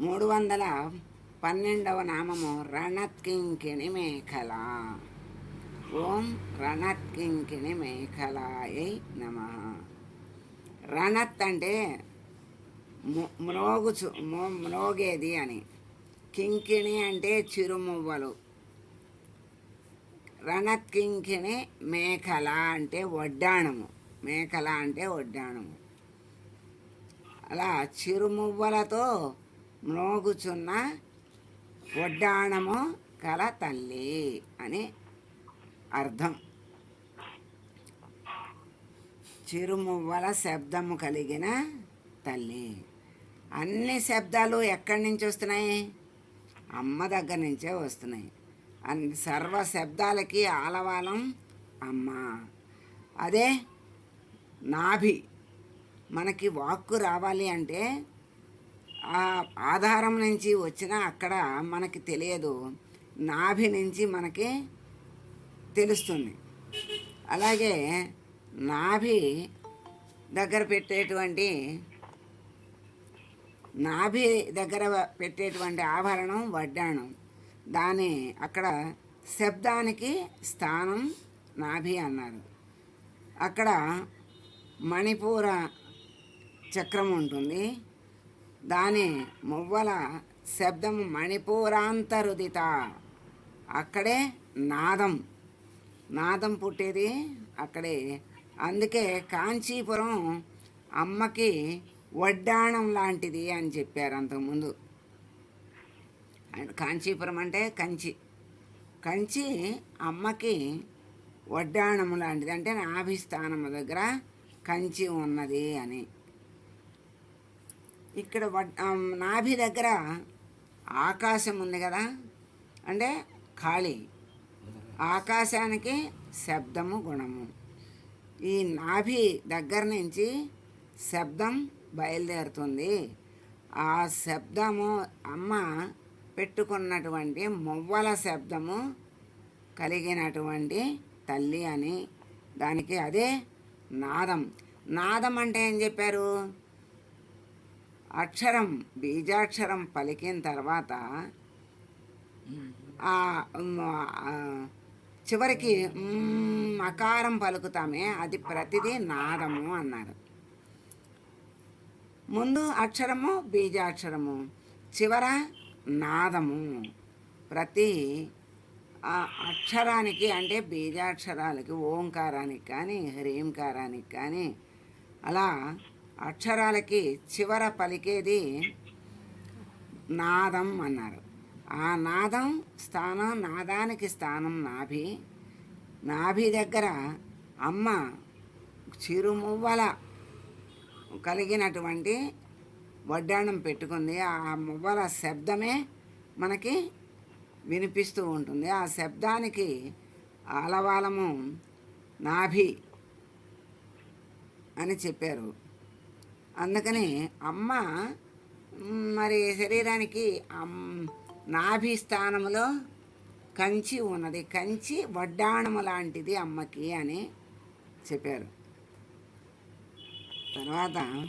మూడు వందల పన్నెండవ నామము రణత్కింకిణి మేఖల. ఓం రణత్కింకిణి మేఖలాయ నమ. రణత్ అంటే మ్రోగుచు మో- మ్రోగేది అని. కింకిణి అంటే చిరుమువ్వలు. రణత్కింకిణి మేఖల అంటే వడ్డాణము. మేఖల అంటే వడ్డాణము. అలా చిరుమువ్వలతో మ్రోగుచున్న వడ్డాణము కల తల్లి అని అర్థం. చిరుమువ్వల శబ్దము కలిగిన తల్లి. అన్ని శబ్దాలు ఎక్కడి నుంచి వస్తున్నాయి? అమ్మ దగ్గర నుంచే వస్తున్నాయి. అన్ని సర్వ శబ్దాలకి ఆలవాలం అమ్మ. అదే నాభి. మనకి వాక్కు రావాలి అంటే ఆధారం నుంచి వచ్చినా అక్కడ మనకి తెలియదు. నాభి నుంచి మనకి తెలుస్తుంది. అలాగే నాభి దగ్గర పెట్టేటువంటి నాభి దగ్గర పెట్టేటువంటి ఆభరణం వడ్డాణం. దాని అక్కడ శబ్దానికి స్థానం నాభి అన్నారు. అక్కడ మణిపూర చక్రం ఉంటుంది. దాని మువ్వల శబ్దం మణిపూరాంతరుదిత. అక్కడే నాదం. నాదం పుట్టేది అక్కడే. అందుకే కాంచీపురం అమ్మకి వడ్డాణం లాంటిది అని చెప్పారు అంతకుముందు అండ్ కాంచీపురం అంటే కంచి. కంచి అమ్మకి వడ్డాణము లాంటిది అంటే నాభిస్థానము దగ్గర కంచి ఉన్నది అని. ఇక్కడ నాభి దగ్గర ఆకాశం ఉంది కదా? అంటే ఖాళీ. ఆకాశానికి శబ్దము గుణము. ఈ నాభి దగ్గర నుంచి శబ్దం బయలుదేరుతుంది. ఆ శబ్దము అమ్మ పెట్టుకున్నటువంటి మువ్వల శబ్దము కలిగినటువంటి తల్లి అని దానికి అదే నాదం. నాదం అంటే ఏం చెప్పారు? అక్షరం బీజాక్షరం పలికిన తర్వాత చివరికి అకారం పలుకుతామే అది ప్రతిదీ నాదము అన్నారు. ముందు అక్షరము బీజాక్షరము చివర నాదము. ప్రతి ఆ అక్షరానికి అంటే బీజాక్షరాలకి ఓంకారానికి కానీ హ్రీంకారానికి కానీ అలా అక్షరాలకి చివర పలికేది నాదం అన్నారు. ఆ నాదం స్థానం నాదానికి స్థానం నాభి. నాభి దగ్గర అమ్మ చిరుమువ్వల కలిగినటువంటి వడ్డాణం పెట్టుకుంది. ఆ మువ్వల శబ్దమే మనకి వినిపిస్తూ ఉంటుంది. ఆ శబ్దానికి ఆలవాలము నాభి అని చెప్పారు. అందుకని అమ్మ మరి శరీరానికి అమ్- నాభి స్థానములో కంచి ఉన్నది. కంచి వడ్డాణము లాంటిది అమ్మకి అని చెప్పారు. తర్వాత